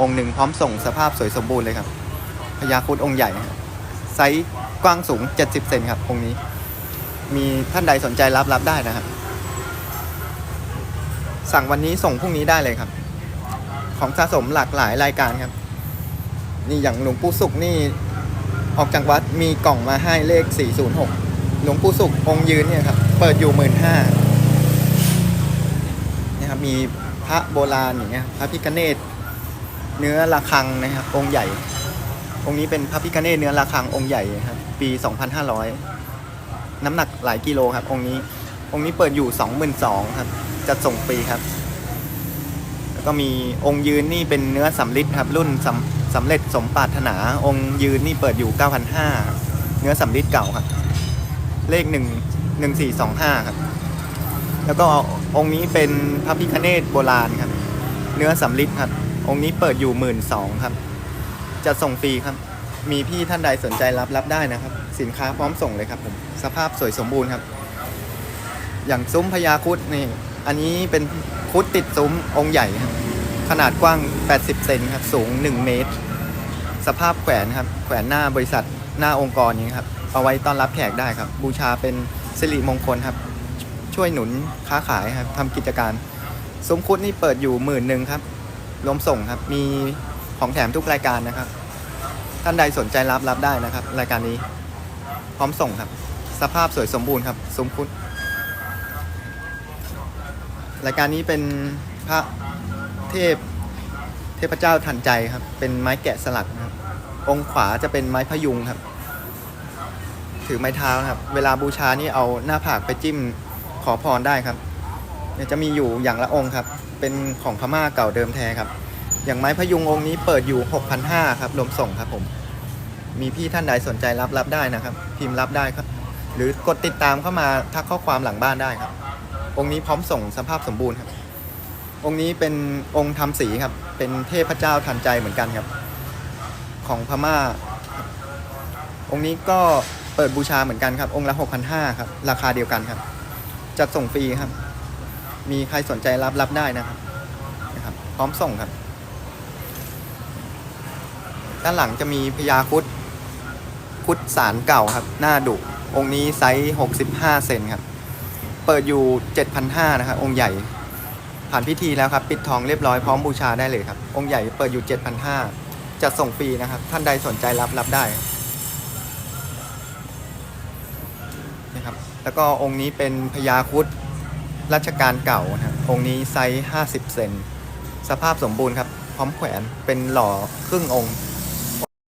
องค์หนึ่งพร้อมส่งสภาพสวยสมบูรณ์เลยครับพญาครุดองค์ใหญ่ไซส์กว้างสูง 70 เซนครับองค์นี้ มีท่านใดสนใจรับรับได้นะครับ สั่งวันนี้ส่งพรุ่งนี้ได้เลยครับ ของสะสมหลากหลายรายการครับ นี่อย่างหลวงปู่สุขนี่ออกจากวัดมีกล่องมาให้เลข 406 หลวงปู่สุของค์ยืนเนี่ยครับ เปิดอยู่หมื่นห้านี่ครับมีพระโบราณอย่างเงี้ยพระพิคเนต เนื้อระฆังนะครับองค์ใหญ่ องค์นี้เป็นพระพิคเนตเนื้อระฆังองค์ใหญ่ครับปี 2500 น้ำหนักหลายกิโลครับ องค์นี้องค์นี้เปิดอยู่ 22,000ครับจัดส่งฟรีครับ แล้วก็มีองค์ยืนนี่เป็นเนื้อสำริดครับ รุ่นสำสำเร็จสมปรารถนา องค์ยืนนี่เปิดอยู่ 9,500 เนื้อสำริดเก่าครับ เลข 1 1425 ครับ แล้วก็องค์นี้เป็นพระพิคเนตโบราณครับ เนื้อสำริดครับ องค์นี้เปิดอยู่12,000ครับ จะส่งฟรีครับ มีพี่ท่านใดสนใจรับรับได้นะครับ สินค้าพร้อมส่งเลยครับผมสภาพสวยสมบูรณ์ครับ อย่างซุ้มพญาคุดนี่อันนี้เป็นคุดติดซุ้มองค์ใหญ่ครับขนาดกว้าง 80 เซนครับ สูง 1 เมตร สภาพแขวนครับ แขวนหน้าบริษัทหน้าองค์กรนี้ครับ เอาไว้ต้อนรับแขกได้ครับ บูชาเป็นสิริมงคลครับ ช่วยหนุนค้าขายครับทำกิจการซุ้มคุดนี่เปิดอยู่หมื่นหนึ่งครับ รวมส่งครับ มีของแถมทุกรายการนะครับ ท่านใดสนใจรับรับได้นะครับ รายการนี้ พร้อมส่งครับ สภาพสวยสมบูรณ์ครับซุ้มครุดรายการนี้เป็นพระเทพเทพเจ้าทันใจครับ เป็นไม้แกะสลักนะครับ องค์ขวาจะเป็นไม้พยุงครับ ถือไม้เท้าครับ เวลาบูชานี่เอาหน้าผากไปจิ้มขอพรได้ครับ เนี่ยจะมีอยู่อย่างละองค์ครับ เป็นของพม่าเก่าเดิมแท้ครับ อย่างไม้พยุงองค์นี้เปิดอยู่ 6,500ครับรวมส่งครับผม มีพี่ท่านใดสนใจรับรับได้นะครับ พิมพ์รับได้ครับ หรือกดติดตามเข้ามาทักข้อความหลังบ้านได้ครับ องค์นี้พร้อมส่งสภาพสมบูรณ์ครับ องค์นี้เป็นองค์ทำสีครับ เป็นเทพเจ้าทันใจเหมือนกันครับ ของพม่า องค์นี้ก็เปิดบูชาเหมือนกันครับ องค์ละ6,500ครับ ราคาเดียวกันครับ จัดส่งฟรีครับ มีใครสนใจรับรับได้นะครับนะครับ พร้อมส่งครับ ด้านหลังจะมีพญาคุดคุดสารเก่าครับ หน้าดุองค์นี้ไซส์65 เซนครับ เปิดอยู่ 7,500นะครับ องค์ใหญ่ ผ่านพิธีแล้วครับ ปิดทองเรียบร้อยพร้อมบูชาได้เลยครับ องค์ใหญ่เปิดอยู่ 7,500จะส่งฟรีนะครับ ท่านใดสนใจรับรับได้นะครับ แล้วก็องค์นี้เป็นพญาคุด รัชกาลเก่านะองค์นี้ไซส์ 50 เซน สภาพสมบูรณ์ครับ พร้อมแขวนเป็นหล่อครึ่งองค์